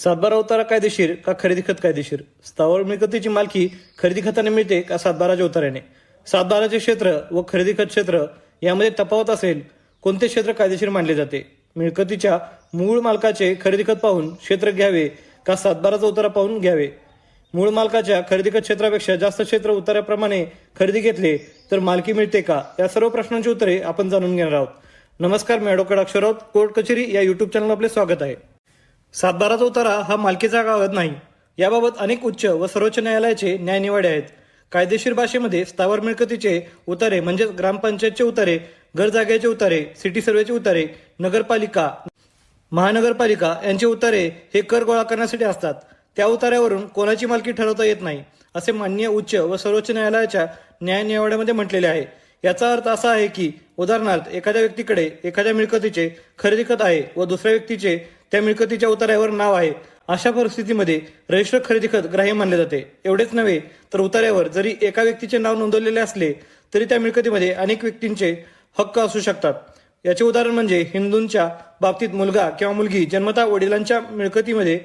सातबारा उतारा कायदेशीर का खरेदी खत कायदेशीर? स्थावर मिळकतीची मालकी खरेदी खताने मिळते का सातबाराच्या उतार्याने सातबाराचे क्षेत्र व खरेदी खत क्षेत्र यामध्ये तफावत असेल कोणते क्षेत्र कायदेशीर मानले जाते? मिळकतीच्या मूळ मालकाचे खरेदी खत पाहून क्षेत्र घ्यावे का सातबाराचा उतारा पाहून घ्यावे? मूळ मालकाच्या खरेदी खत क्षेत्रापेक्षा जास्त क्षेत्र उतार्याप्रमाणे खरेदी घेतले तर मालकी मिळते का? या सर्व प्रश्नांची उत्तरे आपण जाणून घेणार आहोत. नमस्कार मी ॲडव्होकेट अक्षर राऊत कोर्ट कचेरी या युट्यूब चॅनल आपले स्वागत आहे. सातबाराचा उतारा हा मालकीचा कागद नाही. याबाबत अनेक उच्च व सर्वोच्च न्यायालयाचे न्यायनिवाडे आहेत. कायदेशीर भाषेमध्ये स्थावर मिळकतीचे उतारे म्हणजेच ग्रामपंचायतचे उतारे घर जागेचे उतारे सिटी सर्वेचे उतारे नगरपालिका महानगरपालिका यांचे उतारे हे कर गोळा करण्यासाठी असतात. त्या उतार्यावरून कोणाची मालकी ठरवता येत नाही असे माननीय उच्च व सर्वोच्च न्यायालयाच्या न्यायनिवाड्यामध्ये म्हटलेले आहे. याचा अर्थ असा आहे की उदाहरणार्थ एखाद्या व्यक्तीकडे एखाद्या मिळकतीचे खरेदी खत आहे व दुसऱ्या व्यक्तीचे त्या मिळकतीच्या उतार्यावर नाव आहे. अशा परिस्थितीमध्ये रजिस्टर खरेदी खत ग्राह्य मानले जाते. एवढेच नव्हे तर उतार्यावर जरी एका व्यक्तीचे नाव नोंदवलेले असले तरी त्या मिळकतीमध्ये अनेक व्यक्तींचे हक्क असू शकतात. याचे उदाहरण म्हणजे हिंदूंच्या बाबतीत मुलगा किंवा मुलगी जन्मता वडिलांच्या मिळकतीमध्ये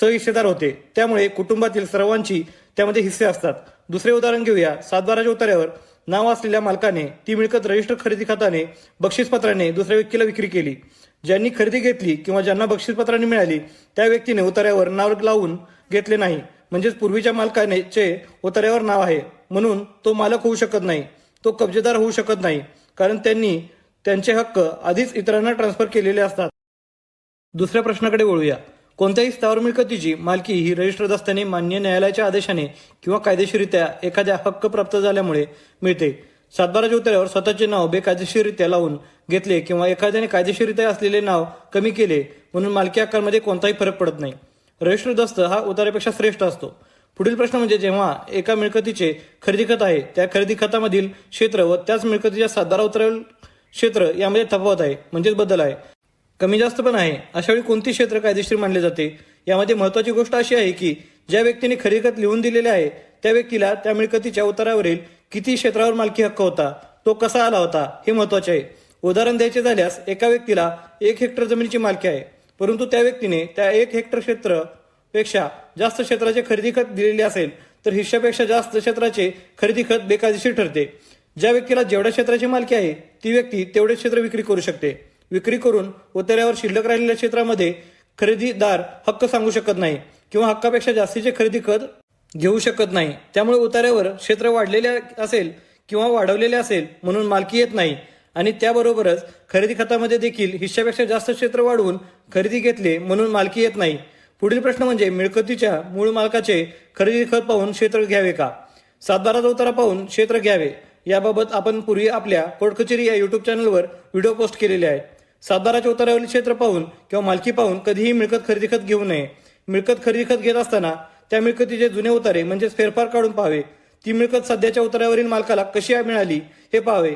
सहिस्सेदार होते. त्यामुळे कुटुंबातील सर्वांची त्यामध्ये हिस्से असतात. दुसरे उदाहरण घेऊया. सातबाराच्या उतार्यावर नाव असलेल्या मालकाने ती मिळकत रजिस्टर खरेदी खाताने बक्षीसपत्राने दुसऱ्या व्यक्तीला विक्री केली. ज्यांनी खरेदी घेतली किंवा ज्यांना बक्षीसपत्राने मिळाली त्या व्यक्तीने उतार्यावर नाव लावून घेतले नाही. म्हणजेच पूर्वीच्या मालकाने चे उतार्यावर नाव आहे. म्हणून तो मालक होऊ शकत नाही. तो कब्जेदार होऊ शकत नाही. कारण त्यांनी त्यांचे हक्क आधीच इतरांना ट्रान्सफर केलेले असतात. दुसऱ्या प्रश्नाकडे वळूया. कोणत्याही स्थावर मिळकतीची मालकी ही रजिस्टर्ड असताना मान्य न्यायालयाच्या आदेशाने किंवा कायदेशीररित्या एखाद्या हक्क प्राप्त झाल्यामुळे मिळते. सातबाराच्या उतार्यावर स्वतःचे नाव बेकायदेशीररित्या लावून घेतले किंवा एखाद्याने कायदेशीररित्या असलेले नाव कमी केले म्हणून मालकी हक्कांमध्ये कोणताही फरक पडत नाही. रजिस्टर दस्त हा उतार्यापेक्षा श्रेष्ठ असतो. पुढील प्रश्न म्हणजे जेव्हा एका मिळकतीचे खरेदी खत आहे त्या खरेदी खतामधील क्षेत्र व त्याच मिळकतीच्या सातबारा उतारावरील क्षेत्र यामध्ये तफावत आहे म्हणजेच बदल आहे. कमी जास्त पण आहे अशा वेळी कोणती क्षेत्र कायदेशीर मानले जाते? यामध्ये महत्वाची गोष्ट अशी आहे की ज्या व्यक्तीने खरेदी खत लिहून दिलेले आहे त्या व्यक्तीला त्या मिळकतीच्या उतारावरील किती क्षेत्रावर मालकी हक्क होता तो कसा आला होता हे महत्त्वाचे आहे. उदाहरण द्यायचे झाल्यास एका व्यक्तीला एक हेक्टर जमिनीची मालकी आहे. परंतु त्या व्यक्तीने त्या एक हेक्टर क्षेत्रपेक्षा जास्त क्षेत्राचे खरेदी खत दिलेले असेल तर हिश्श्यापेक्षा जास्त क्षेत्राचे खरेदी खत बेकायदेशीर ठरते. ज्या व्यक्तीला जेवढ्या क्षेत्राची मालकी आहे ती व्यक्ती तेवढे क्षेत्र विक्री करू शकते. विक्री करून उतार्यावर शिल्लक राहिलेल्या क्षेत्रामध्ये खरेदीदार हक्क सांगू शकत नाही किंवा हक्कापेक्षा जास्तीचे खरेदी खत घेऊ शकत नाही. त्यामुळे उतार्यावर क्षेत्र वाढलेले असेल किंवा वाढवलेले असेल म्हणून मालकी येत नाही. आणि त्याबरोबरच खरेदी खतामध्ये देखील हिश्श्यापेक्षा जास्त क्षेत्र वाढवून खरेदी घेतले म्हणून मालकी येत नाही. पुढील प्रश्न म्हणजे मिळकतीच्या मूळ मालकाचे खरेदी खत पाहून क्षेत्र घ्यावे का? सातबाराचा उतारा पाहून क्षेत्र घ्यावे. याबाबत आपण पूर्वी आपल्या कोटकचेरी या युट्यूब चॅनलवर व्हिडिओ पोस्ट केलेले आहेत सातबाराच्या उतारावरील क्षेत्र पाहून किंवा मालकी पाहून कधीही मिळकत खरेदी खत घेऊ नये. मिळकत खरेदी खत घेत असताना त्या मिळकतीचे जुने उतारे म्हणजेच फेरफार काढून पाहावे. ती मिळकत सध्याच्या उतारावरील मालकाला कशी मिळाली हे पाहावे.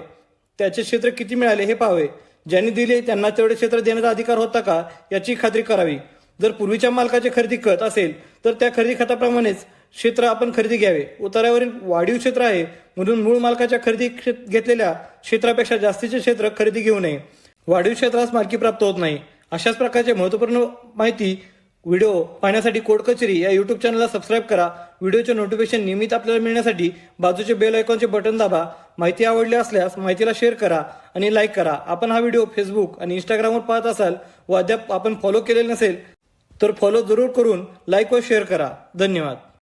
त्याचे क्षेत्र किती मिळाले हे पाहावे. ज्यांनी दिले त्यांना तेवढे क्षेत्र देण्याचा अधिकार होता का याची खात्री करावी. जर पूर्वीच्या मालकाचे खरेदी खत असेल तर त्या खरेदी खताप्रमाणेच क्षेत्र आपण खरेदी घ्यावे. उतारावरील वाढीव क्षेत्र आहे म्हणून मूळ मालकाच्या खरेदी घेतलेल्या क्षेत्रापेक्षा जास्तीचे क्षेत्र खरेदी घेऊ नये. वाढीव क्षेत्रास मालकी प्राप्त होत नाही. अशाच प्रकारचे महत्त्वपूर्ण माहिती व्हिडिओ पाहण्यासाठी कोडकचेरी कचेरी या युट्यूब चॅनलला सबस्क्राईब करा. व्हिडिओचे नोटिफिकेशन नियमित आपल्याला मिळण्यासाठी बाजूचे बेल आयकॉनचे बटन दाबा. माहिती आवडली असल्यास माहितीला शेअर करा आणि लाईक करा. आपण हा व्हिडिओ फेसबुक आणि इंस्टाग्रामवर पाहत असाल व अद्याप आपण फॉलो केलेले नसेल तर फॉलो जरूर करून लाईक व शेअर करा. धन्यवाद.